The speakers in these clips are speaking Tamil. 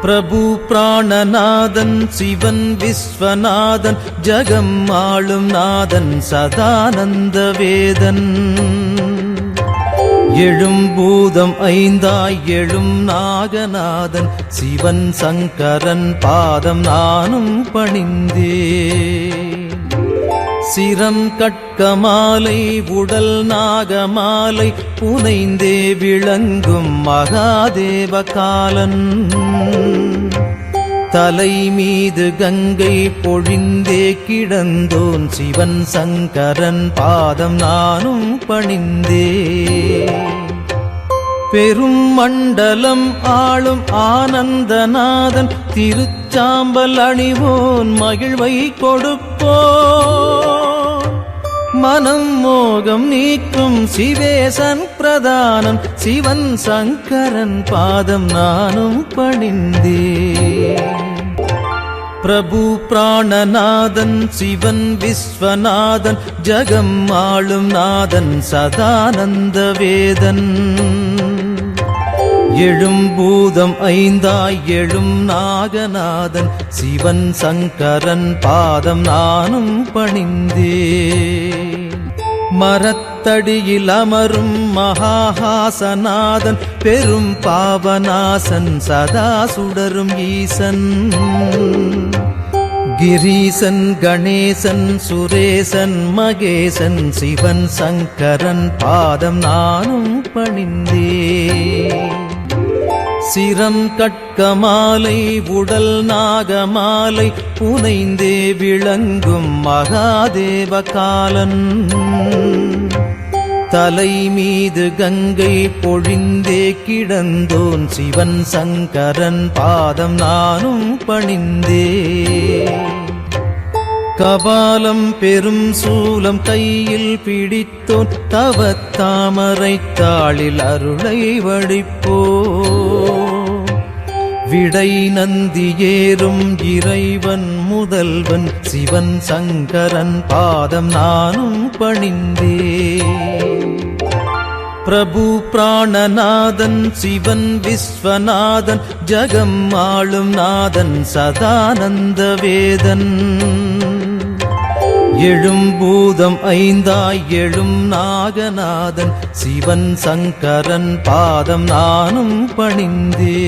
பிரபு பிராணநாதன் சிவன் விஸ்வநாதன் ஜகம் ஆளும் நாதன் சதானந்த வேதன். எழும் பூதம் ஐந்தாய் எழும் நாகநாதன் சிவன் சங்கரன் பாதம் நானும் பணிந்தே. சிரம் கட்க மாலை உடல் நாகமாலை புனைந்தே விளங்கும் மகாதேவ காலன். தலை மீது கங்கை பொழிந்தே கிடந்தோன் சிவன் சங்கரன் பாதம் நானும் பணிந்தே. பெரும் மண்டலம் ஆளும் ஆனந்தநாதன் திருச்சாம்பல் அணிவோன் மகிழ்வை கொடுப்போ மனம் மோகம் நீக்கும் சிவேசன் பிரதானம். சிவன் சங்கரன் பாதம் நானும் பணிந்தே பிரபு பிராணநாதன் சிவன் விஸ்வநாதன் ஜகம் ஆளும் நாதன் சதானந்த வேதன். எழும் பூதம் ஐந்தாய் எழும் நாகநாதன் சிவன் சங்கரன் பாதம் நானும் பணிந்தே மரத்தடியில் அமரும் மகாஹாசநாதன் பெரும் பாவநாசன் சதா சுடரும் ஈசன். கிரீசன் கணேசன் சுரேசன் மகேசன் சிவன் சங்கரன் பாதம் நானும் பணிந்தே சிரம் கட்க மாலை உடல் நாகமாலை புனைந்தே விளங்கும் மகாதேவ காலன். தலை மீது கங்கை பொழிந்தே கிடந்தோன் சிவன் சங்கரன் பாதம் நானும் பணிந்தே. கபாலம் பெரும் சூலம் கையில் பிடித்தோன் தவத்தாமரை தாளில் அருளை வழிப்போ விடை நந்தி ஏறும் இறைவன் முதல்வன் சிவன் சங்கரன் பாதம் நானும் பணிந்தே. பிரபு பிராணநாதன் சிவன் விஸ்வநாதன் ஜகம் ஆளும் நாதன் சதானந்த வேதன். எழும் பூதம் ஐந்தாய் எழும் நாகநாதன் சிவன் சங்கரன் பாதம் நானும் பணிந்தே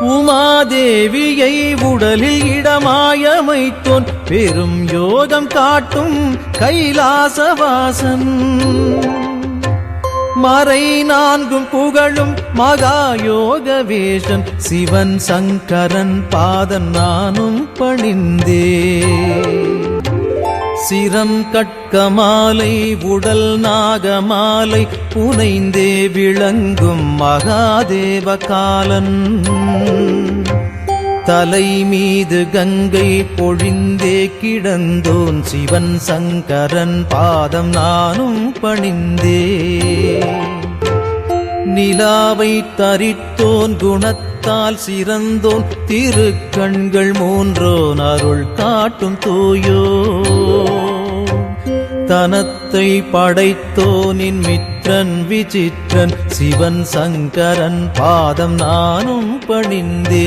உமாதேவியை உடலில் இடமாயமைத்தோன் பெரும் யோகம் காட்டும் கைலாசவாசன். மறை நான்கும் புகழும் மகாயோக வேஷன் சிவன் சங்கரன் பாதம் நானும் பணிந்தே. சிரம் கட்க மாலை உடல் நாகமாலை புனைந்தே விளங்கும் மகாதேவ காலன். தலை மீது கங்கை பொழிந்தே கிடந்தோன் சிவன் சங்கரன் பாதம் நானும் பணிந்தே. நிலாவை தரித்தோன் குணத்தால் சிறந்தோன் திருக்கண்கள் மூன்றோன் அருள் காட்டும் தூயோ. தனத்தை படைத்தோனின் மித்த மித்ரன் விசித்திரன் சிவன் சங்கரன் பாதம் நானும் பணிந்தே.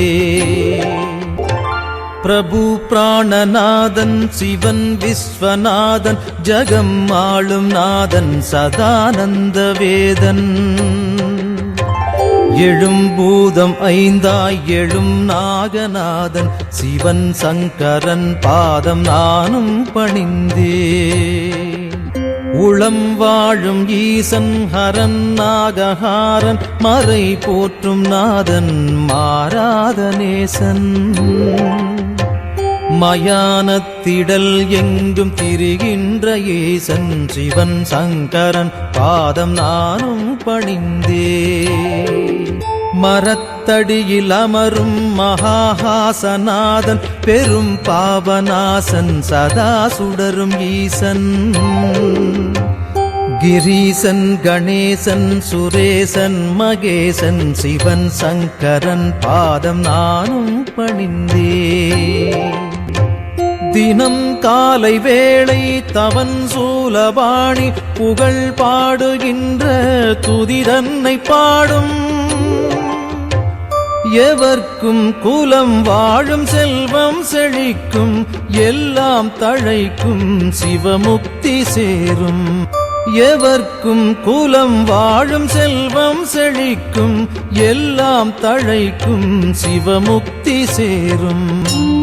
பிரபு பிராணநாதன் சிவன் விஸ்வநாதன் ஜகம் ஆளும் நாதன் சதானந்த வேதன். எழும் பூதம் ஐந்தாய் எழும் நாகநாதன் சிவன் சங்கரன் பாதம் நானும் பணிந்தே. உளம் வாழும் ஈசன் ஹரன் நாகஹாரன் மறை போற்றும் நாதன் மாறாத நேசன். மயானத்திடல் எங்கும் திரிகின்ற ஈசன் சிவன் சங்கரன் பாதம் நானும் பணிந்தே. மரத்தடியில் அமரும் மகாஹாசநாதன் பெரும் பாவநாசன் சதா சுடரும் ஈசன். கிரீசன் கணேசன் சுரேசன் மகேசன் சிவன் சங்கரன் பாதம் நானும் பணிந்தே. தினம் காலை வேளை தவன் சூலபாணி புகழ் பாடுகின்ற துதிதன்னை பாடும். எவர்க்கும் குலம் வாழும் செல்வம் செழிக்கும் எல்லாம் தழைக்கும் சிவமுக்தி சேரும். எவர்க்கும் குலம் வாழும் செல்வம் செழிக்கும் எல்லாம் தழைக்கும் சிவமுக்தி சேரும்.